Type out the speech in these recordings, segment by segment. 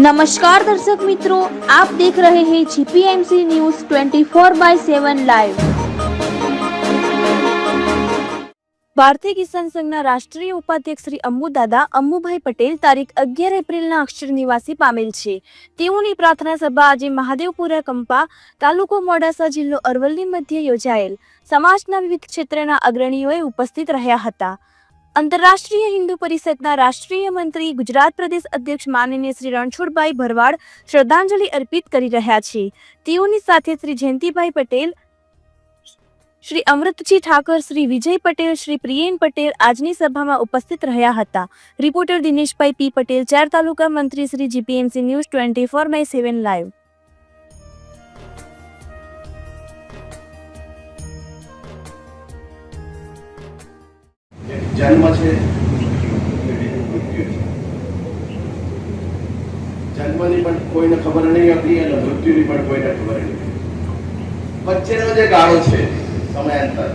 નમસ્કાર દર્શક મિત્રો આપ દેખ રહે હૈ જીપીએમસી ન્યૂઝ 24 બાય 7 લાઈવ ભારતીય કિસાન સંઘના રાષ્ટ્રીય ઉપાધ્યક્ષ શ્રી અંબુદાદા અંબુભાઈ પટેલ તારીખ અગિયાર એપ્રિલના અક્ષર નિવાસી પામેલ છે તેઓની પ્રાર્થના સભા આજે મહાદેવપુરા કંપા તાલુકો મોડાસા જિલ્લો અરવલ્લી મધ્યે યોજાયેલ સમાજના વિવિધ ક્ષેત્રના અગ્રણીઓએ ઉપસ્થિત રહ્યા હતા. આંતરરાષ્ટ્રીય હિન્દુ પરિષદના રાષ્ટ્રીય મંત્રી ગુજરાત પ્રદેશ અધ્યક્ષ માનનીય શ્રી રણછોડભાઈ ભરવાડ શ્રદ્ધાંજલિ અર્પિત કરી રહ્યા છે. તેઓની સાથે શ્રી જયંતિભાઈ પટેલ, શ્રી અમૃતજી ઠાકર, શ્રી વિજય પટેલ, શ્રી પ્રિયેન પટેલ આજની સભામાં ઉપસ્થિત રહ્યા હતા. રિપોર્ટર દિનેશભાઈ પી પટેલ, ચાર તાલુકા મંત્રી Shri GPMC news twenty four by seven live. જન્મ છે. જન્મની પણ કોઈને ખબર નહીં હતી અને મૃત્યુની પણ કોઈને ખબર નહીં વચ્ચેનો જે ગાળો છે સમયાંતર,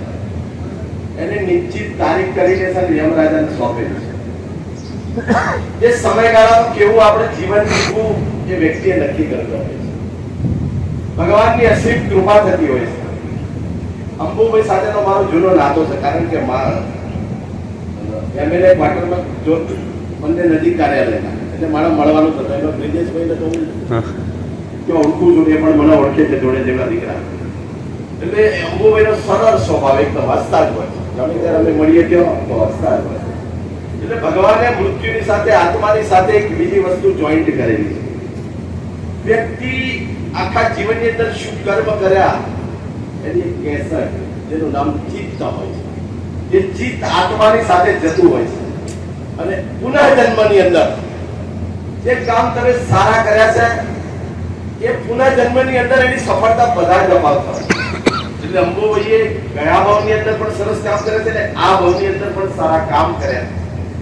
એને નિશ્ચિત તારીખ કરીને સર યમરાજાને સોંપેલી છે. એ સમયગાળામાં કેવું આપણે જીવન જીવવું એ વ્યક્તિએ નક્કી કરતો હોય ભગવાનની અસીમ કૃપા થતી હોય છે. અંબુભાઈ સાથેનો મારો જૂનો નાતો છે, કારણ કે મા એમએલએ ક્વાર્ટરમાં જો બંને નજીક કાર્યાલયના એટલે મારા મળવાનું થતું. એમાં બ્રિજેશભાઈને તો કે ઓળખું છું એ પણ મને ઓળખે છે જોડે જેવા દીકરા. એટલે અંબુભાઈનો સરળ સ્વભાવ એકદમ હસતા જ હોય. ગમે ત્યારે અમે મળીએ ત્યાં તો હસતા જ હોય. એટલે ભગવાને મૃત્યુની સાથે આત્માની સાથે એક બીજી વસ્તુ જોઈન્ટ કરેલી. છે વ્યક્તિ આખા જીવનની અંદર શું કર્મ કર્યા એની એક કેસર જેનું નામ ચિત્ત હોય છે. એ ચિત્ત આત્માની સાથે જતું હોય છે. અને પુનઃજન્મની અંદર જે કામ તમે સારા કર્યા છે, એ પુનઃજન્મની અંદર એની સફળતા બધા જ અપાવતા એટલે અંબુભાઈએ ગયા ભાવની અંદર પણ સરસ કામ કરે છે અને આ ભાવની અંદર પણ સારા કામ કર્યા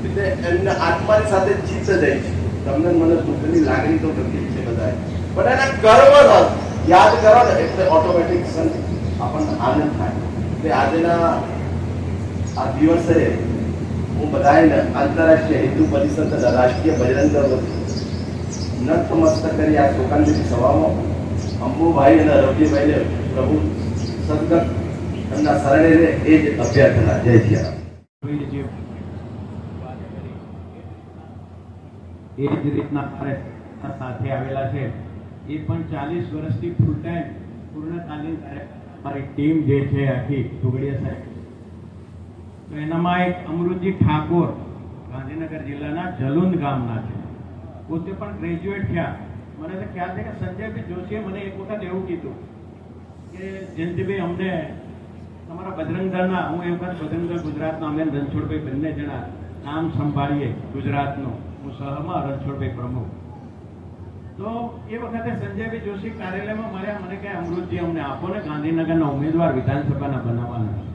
એટલે એમના આત્માની સાથે ચિત્ત જાય છે. તમને મને દુઃખની લાગણી તો થતી છે બધા પણ એના કર્મ યાદ કરો ને એટલે ઓટોમેટિક આપણને આનંદ થાય. એટલે આજના આ દિવસે હું બધાને આંતરરાષ્ટ્રીય હિન્દુ પરિષદ તથા રાષ્ટ્રીય બજરંગ દળ નતમસ્તક કરી આ શોકાંજલિ સભામાં અંબુભાઈ અને રવજીભાઈને પ્રભુ સદગત એમના શરણે રહે એ જ અભ્યર્થના. જય સિયારામ કોઈને જે વાત કરી એ જ રીતના સાથે આવેલા છે. એ પણ ચાલીસ વર્ષથી ફૂલ ટાઈમ પૂર્ણકાલીન તાલીમ મારી ટીમ જે છે આખી ટુકડીયા સાહેબ. તો એનામાં એક અમૃતજી ઠાકોર ગાંધીનગર જિલ્લાના જલુંદ ગામના છે. પોતે પણ ગ્રેજ્યુએટ થયા. મને તો ખ્યાલ છે કે સંજયભાઈ જોશીએ મને એક વખત એવું કીધું કે, જયંતિભાઈ, અમને તમારા બજરંગદળના, હું એમ કહું બજરંગદળ ગુજરાતના અમે રણછોડભાઈ બંને જણા નામ સંભાળીએ ગુજરાતનું. હું સહમાં રણછોડભાઈ પ્રમુખ. તો એ વખતે સંજયભાઈ જોશી કાર્યાલયમાં મળ્યા. મને કહે, અમૃતજી, અમને આપો ને ગાંધીનગરના ઉમેદવાર વિધાનસભાના બનાવવાના.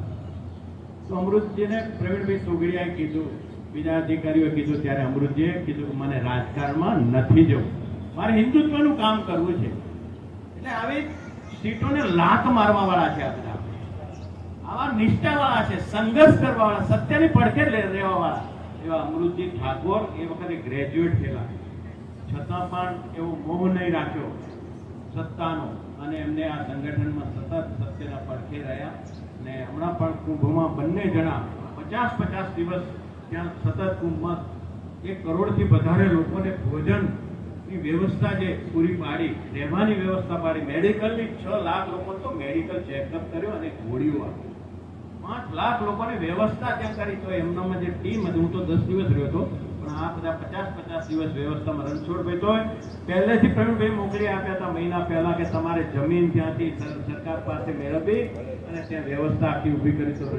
તો અમૃતજીને પ્રવીણભાઈ સોગડિયાએ કીધું, બીજા અધિકારીઓએ કીધું, ત્યારે અમૃતજીએ કીધું મને રાજકારણમાં નથી જવું. મારે હિન્દુત્વનું કામ કરવું છે. એટલે આવી સીટોને લાત મારવા વાળા છે આ બધા. આવા નિષ્ઠા વાળા છે, સંઘર્ષ કરવા વાળા સત્યની પડખે રહેવા વાળા એવા અમૃતજી ઠાકોર એ વખતે ગ્રેજ્યુએટ થયેલા. છતાં પણ એવો મોહ નહીં રાખ્યો. સત્તાનો. અને એમને આ સંગઠનમાં સતત સત્યના પડખે રહ્યા. ને હમણાં પણ કુંભમાં બંને જણા પચાસ પચાસ દિવસ ત્યાં સતત કુંભમાં એક કરોડથી વધારે લોકોને ભોજનની વ્યવસ્થા જે પૂરી પાડી, રહેવાની વ્યવસ્થા પાડી. મેડિકલની છ લાખ લોકો તો મેડિકલ ચેકઅપ કર્યો અને ગોળીઓ આપી. પાંચ લાખ લોકોને વ્યવસ્થા ત્યાં કરી. તો એમનામાં જે ટીમ હતી, હું તો દસ દિવસ રહ્યો હતો, પણ આ બધા પચાસ પચાસ દિવસ વ્યવસ્થામાં રણછોડભાઈ તો પહેલેથી પ્રવીણભાઈ મોકલી આપ્યા હતા મહિના પહેલા કે તમારે જમીન ત્યાંથી સરકાર પાસે મેળવવી. અને ત્યાં વ્યવસ્થા આખી ઊભી કરી તો